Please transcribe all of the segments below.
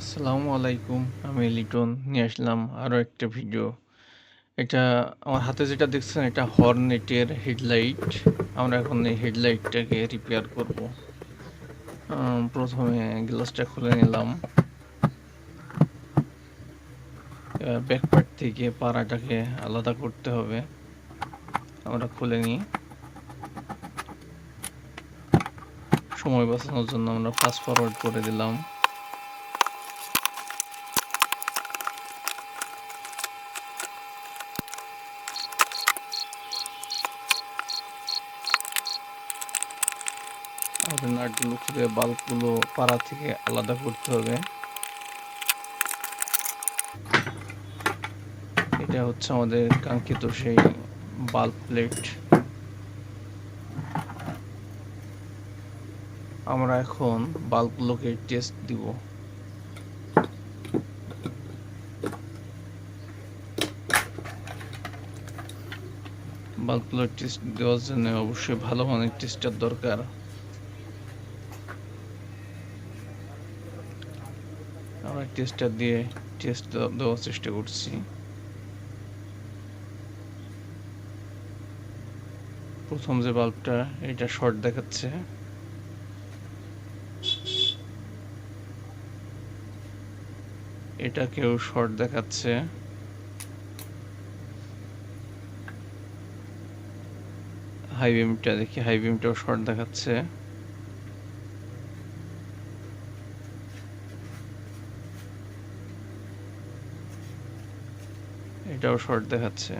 আসসালামু আলাইকুম। আমি লিটন, নিয়ে আসলাম আরও একটা ভিডিও এটা আমার হাতে যেটা দেখছেন, এটা হর্নেটের হেডলাইট আমরা এখন এই হেডলাইটটাকে রিপেয়ার করব। প্রথমে গ্লাসটা খুলে নিলাম। ব্যাকপার্ট থেকে পাড়াটাকে আলাদা করতে হবে। আমরা খুলে নিই। সময় বাঁচানোর জন্য আমরা ফাস্ট ফরওয়ার্ড করে দিলাম। আমাদের নাটগুলো খুলে বাল্বগুলো পাড়া থেকে আলাদা করতে হবে। এটা হচ্ছে আমাদের কাঙ্ক্ষিত সেই বাল্ব প্লেট। আমরা এখন বাল্বগুলোকে টেস্ট দিব। বাল্বগুলো টেস্ট দেওয়ার জন্য অবশ্যই ভালো মানের টেস্টার দরকার আমরা টেস্টার দিয়ে টেস্ট দেওয়ার চেষ্টা করছি। প্রথম যে বাল্বটা এটা শর্ট দেখাচ্ছে। এটাকেও শর্ট দেখাচ্ছে। হাই বিমটা দেখি হাই বিমটাও শর্ট দেখাচ্ছে। এটাও শর্ট দেখাচ্ছে।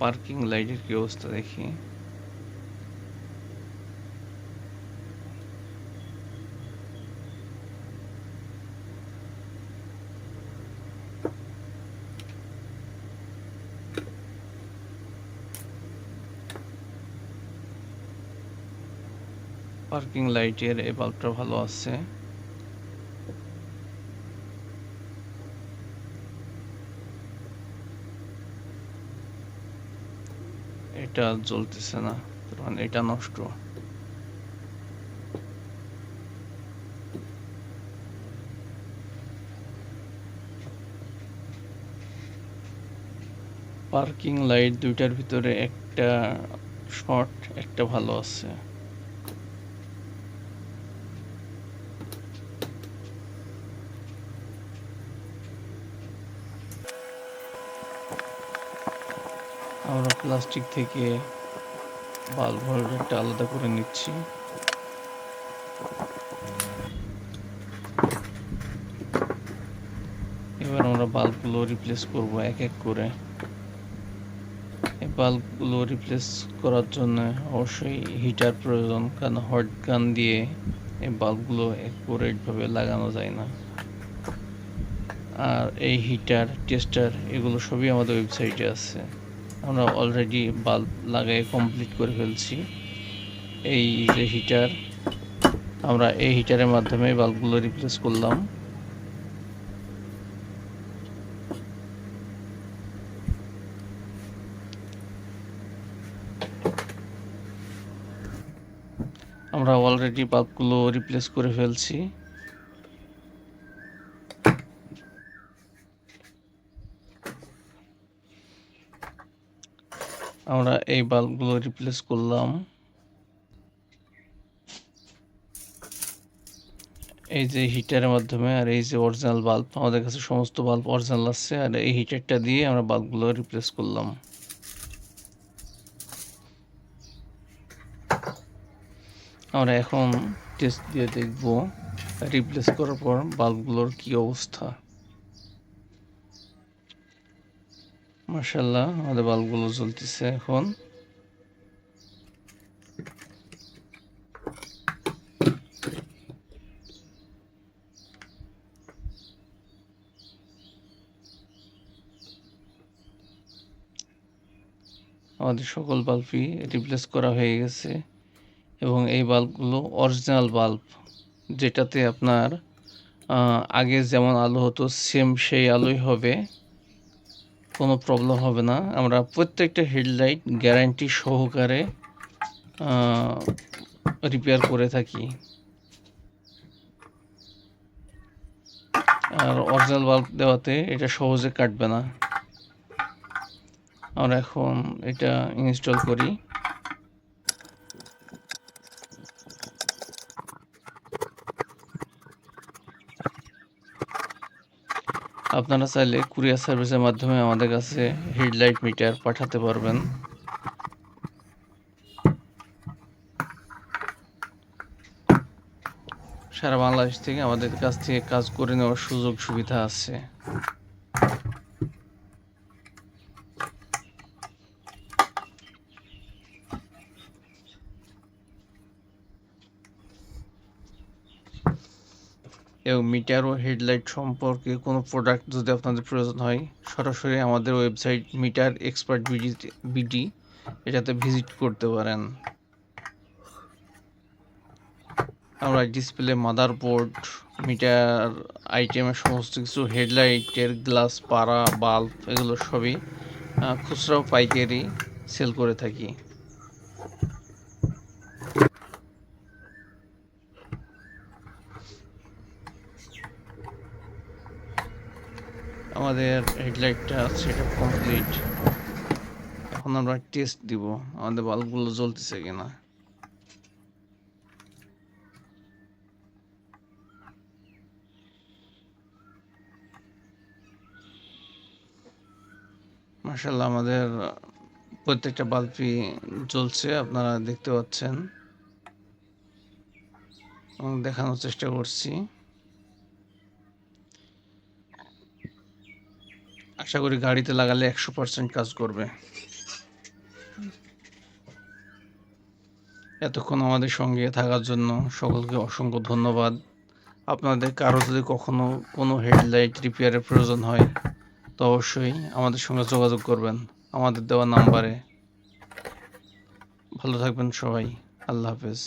পার্কিং লাইটের কি অবস্থা দেখি। পার্কিং লাইটের এই বাল্বটা ভালো আছে। এটা জ্বলতেছে না। মানে এটা নষ্ট। পার্কিং লাইট দুইটার ভিতরে একটা শর্ট, একটা ভালো আছে। আমরা প্লাস্টিক থেকে বাল্ব হোল্ডারটা আলাদা করে নিচ্ছি। এবার আমরা বাল্বগুলো রিপ্লেস করব এক এক করে। এই বাল্বগুলো রিপ্লেস করার জন্য অবশ্যই হিটার প্রয়োজন, কারণ হট গান দিয়ে এই বাল্বগুলো অ্যাকুরেটভাবে লাগানো যায় না। আর এই হিটার টেস্টার এগুলো সবই আমাদের ওয়েবসাইটে আছে। আমরা অলরেডি বাল্ব লাগাই কমপ্লিট করে ফেলছি। এই যে হিটার আমরা এই হিটারের মাধ্যমে বাল্বগুলো রিপ্লেস করলাম। আমরা অলরেডি বাল্বগুলো রিপ্লেস করে ফেলছি। আমরা এই বাল্বগুলো রিপ্লেস করলাম। এই যে হিটারের মাধ্যমে আর এই যে অরিজিনাল বাল্ব আমাদের কাছে সমস্ত বাল্ব অরিজিনাল আছে আর এই হিটারটা দিয়ে আমরা বাল্বগুলো রিপ্লেস করলাম। আমরা এখন টেস্ট দিয়ে দেখব রিপ্লেস করার পর বাল্বগুলোর কি অবস্থা। মার্শাল্লাহ আমাদের বাল্বগুলো জ্বলতেছে এখন। আমাদের সকল বাল্বই রিপ্লেস করা হয়ে গেছে এবং এই বাল্বগুলো অরিজিনাল বাল্ব, যেটাতে আপনার আগে যেমন আলো হতো সেম সেই আলোই হবে। কোনো প্রবলেম হবে না। আমরা প্রত্যেকটা হেডলাইট গ্যারান্টি সহকারে রিপেয়ার করে থাকি। আর অরিজিনাল বাল্ব দেওয়াতে এটা সহজে কাটবে না। আমরা এখন এটা ইনস্টল করি। আপনারা চাইলে কুরিয়ার সার্ভিসের মাধ্যমে আমাদের কাছে হেডলাইট মিটার পাঠাতে পারবেন। সারা বাংলাদেশ থেকে আমাদের কাছ থেকে কাজ করে নেওয়ার সুযোগ সুবিধা আছে। এবং মিটার ও হেডলাইট সম্পর্কে কোনো প্রোডাক্ট যদি আপনাদের প্রয়োজন হয়, সরাসরি আমাদের ওয়েবসাইট মিটার এক্সপার্ট বিডি এটাতে ভিজিট করতে পারেন। আমরা ডিসপ্লে মাদারবোর্ড মিটার আইটেমের সমস্ত কিছু হেডলাইটের গ্লাস পাড়া বাল্ব এগুলো সবই খুচরা পাইকারি সেল করে থাকি। আমাদের হেডলাইটটা সেটা কমপ্লিট এখন আমরা টেস্ট দিব, আমাদের বাল্বগুলো জ্বলতেছে কিনা। মার্শাল্লাহ আমাদের প্রত্যেকটা বাল্বই জ্বলছে, আপনারা দেখতে পাচ্ছেন। এবং দেখানোর চেষ্টা করছি। আশা করি গাড়িতে লাগালে একশো পার্সেন্ট কাজ করবে। এতক্ষণ আমাদের সঙ্গে থাকার জন্য সকলকে অসংখ্য ধন্যবাদ। আপনাদের কারও যদি কখনো কোনো হেডলাইট রিপেয়ারের প্রয়োজন হয়, তো অবশ্যই আমাদের সঙ্গে যোগাযোগ করবেন আমাদের দেওয়া নাম্বারে। ভালো থাকবেন সবাই। আল্লাহ হাফেজ।